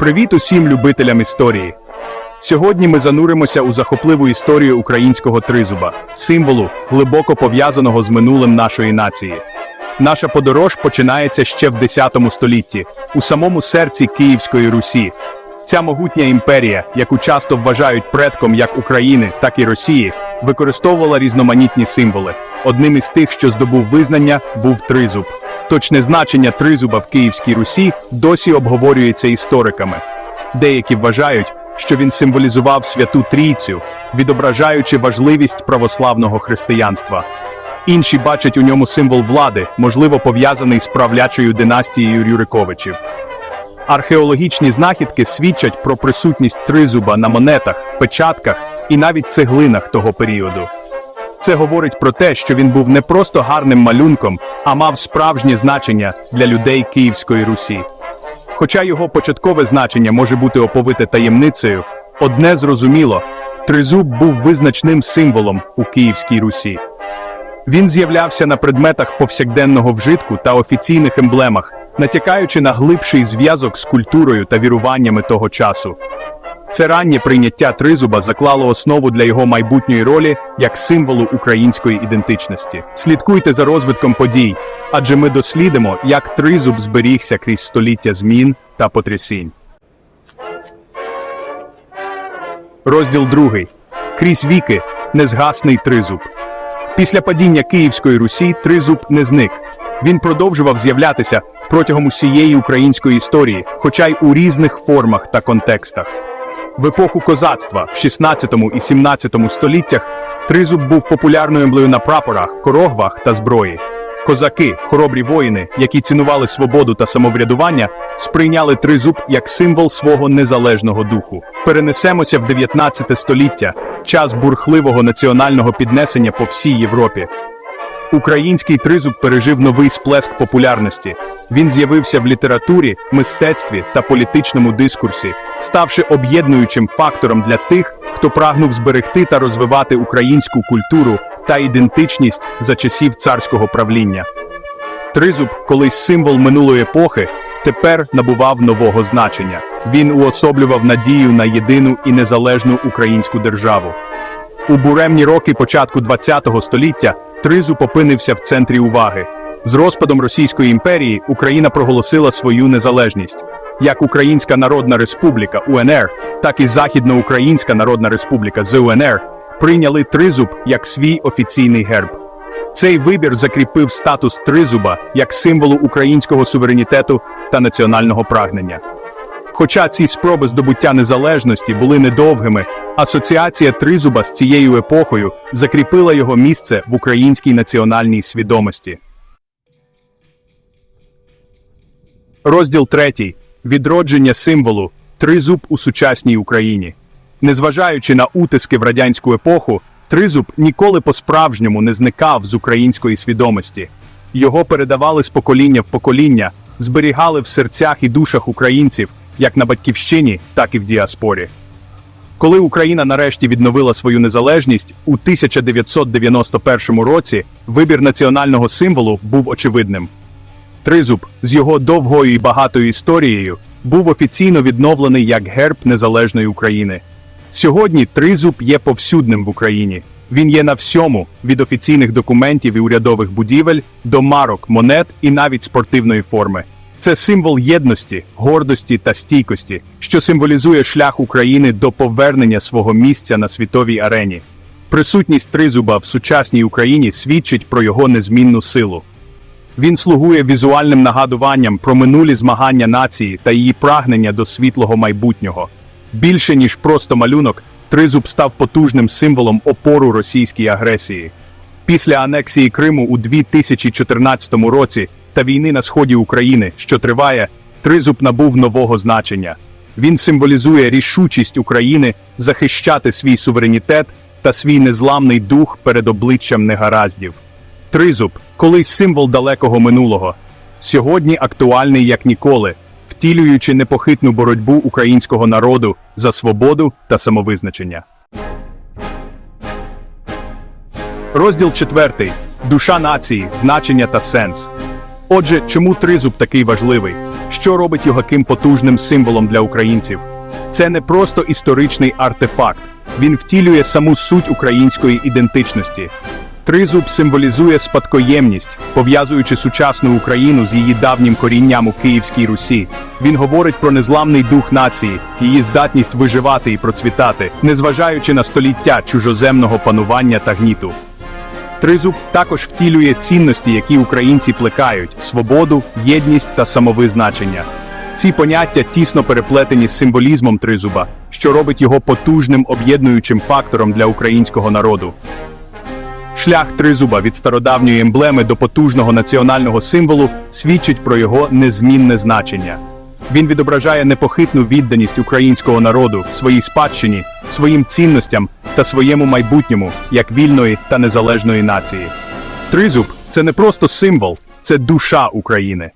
Привіт усім любителям історії. Сьогодні ми зануримося у захопливу історію українського тризуба, символу, глибоко пов'язаного з минулим нашої нації. Наша подорож починається ще в X столітті, у самому серці Київської Русі. Ця могутня імперія, яку часто вважають предком як України, так і Росії, використовувала різноманітні символи. Одним із тих, що здобув визнання, був тризуб. Точне значення тризуба в Київській Русі досі обговорюється істориками. Деякі вважають, що він символізував святу трійцю, відображаючи важливість православного християнства. Інші бачать у ньому символ влади, можливо пов'язаний з правлячою династією Рюриковичів. Археологічні знахідки свідчать про присутність тризуба на монетах, печатках і навіть цеглинах того періоду. Це говорить про те, що він був не просто гарним малюнком, а мав справжнє значення для людей Київської Русі. Хоча його початкове значення може бути оповите таємницею, одне зрозуміло тризуб був визначним символом у Київській Русі. Він з'являвся на предметах повсякденного вжитку та офіційних емблемах, натякаючи на глибший зв'язок з культурою та віруваннями того часу. Це раннє прийняття тризуба заклало основу для його майбутньої ролі як символу української ідентичності. Слідкуйте за розвитком подій, адже ми дослідимо, як тризуб зберігся крізь століття змін та потрясінь. Розділ другий. Крізь віки незгасний тризуб. Після падіння Київської Русі тризуб не зник. Він продовжував з'являтися протягом усієї української історії, хоча й у різних формах та контекстах. В епоху козацтва в 16 і 17 століттях тризуб був популярною емблею на прапорах, корогвах та зброї. Козаки, хоробрі воїни, які цінували свободу та самоврядування, сприйняли тризуб як символ свого незалежного духу. Перенесемося в 19 століття, час бурхливого національного піднесення по всій Європі. Український тризуб пережив новий сплеск популярності. Він з'явився в літературі, мистецтві та політичному дискурсі, ставши об'єднуючим фактором для тих, хто прагнув зберегти та розвивати українську культуру та ідентичність за часів царського правління. Тризуб, колись символ минулої епохи, тепер набував нового значення. Він уособлював надію на єдину і незалежну українську державу. У буремні роки початку ХХ століття тризуб опинився в центрі уваги. З розпадом Російської імперії Україна проголосила свою незалежність. Як Українська Народна Республіка УНР, так і Західноукраїнська Народна Республіка ЗУНР прийняли тризуб як свій офіційний герб. Цей вибір закріпив статус тризуба як символу українського суверенітету та національного прагнення. Хоча ці спроби здобуття незалежності були недовгими, асоціація тризуба з цією епохою закріпила його місце в українській національній свідомості. Розділ 3. Відродження символу Тризуб у сучасній Україні. Незважаючи на утиски в радянську епоху, тризуб ніколи по-справжньому не зникав з української свідомості. Його передавали з покоління в покоління, зберігали в серцях і душах українців як на батьківщині, так і в діаспорі. Коли Україна нарешті відновила свою незалежність у 1991 році, вибір національного символу був очевидним. Тризуб з його довгою і багатою історією був офіційно відновлений як герб незалежної України. Сьогодні тризуб є повсюдним в Україні. Він є на всьому від офіційних документів і урядових будівель до марок, монет і навіть спортивної форми. Це символ єдності, гордості та стійкості, що символізує шлях України до повернення свого місця на світовій арені. Присутність тризуба в сучасній Україні свідчить про його незмінну силу. Він слугує візуальним нагадуванням про минулі змагання нації та її прагнення до світлого майбутнього. Більше ніж просто малюнок, тризуб став потужним символом опору російській агресії. Після анексії Криму у 2014 році та війни на сході України, що триває, тризуб набув нового значення. Він символізує рішучість України захищати свій суверенітет та свій незламний дух перед обличчям негараздів. Тризуб колись символ далекого минулого, сьогодні актуальний як ніколи, втілюючи непохитну боротьбу українського народу за свободу та самовизначення. Розділ 4. Душа нації, значення та сенс. Отже, чому тризуб такий важливий? Що робить його таким потужним символом для українців? Це не просто історичний артефакт, він втілює саму суть української ідентичності. Тризуб символізує спадкоємність, пов'язуючи сучасну Україну з її давнім корінням у Київській Русі. Він говорить про незламний дух нації, її здатність виживати і процвітати, незважаючи на століття чужоземного панування та гніту. Тризуб також втілює цінності, які українці плекають: свободу, єдність та самовизначення. Ці поняття тісно переплетені з символізмом тризуба, що робить його потужним об'єднуючим фактором для українського народу. Шлях тризуба від стародавньої емблеми до потужного національного символу свідчить про його незмінне значення. Він відображає непохитну відданість українського народу, своїй спадщині, своїм цінностям та своєму майбутньому як вільної та незалежної нації. Тризуб це не просто символ, це душа України.